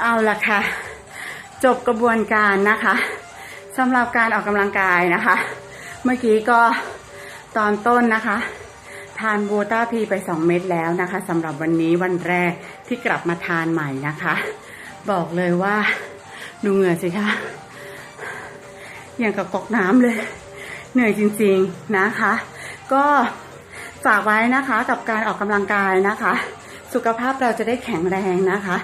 เอาละค่ะ จบกระบวนการนะคะสำหรับการออกกำลังกายนะคะ เมื่อกี้ก็ตอนต้นนะคะ ทานโบต้าพีไป 2 เม็ดแล้วนะคะสำหรับวันนี้วันแรกที่กลับมาทานใหม่นะคะ บอกเลยว่าดูเหงื่อสิคะอย่างกับกอกน้ำเลย เหนื่อยจริงๆนะคะ ก็ฝากไว้นะคะกับการออกกำลังกายนะคะ สุขภาพเราจะได้แข็งแรงนะคะ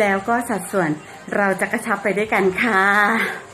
แล้วก็สัดส่วนเราจะกระชับไปด้วยกันค่ะ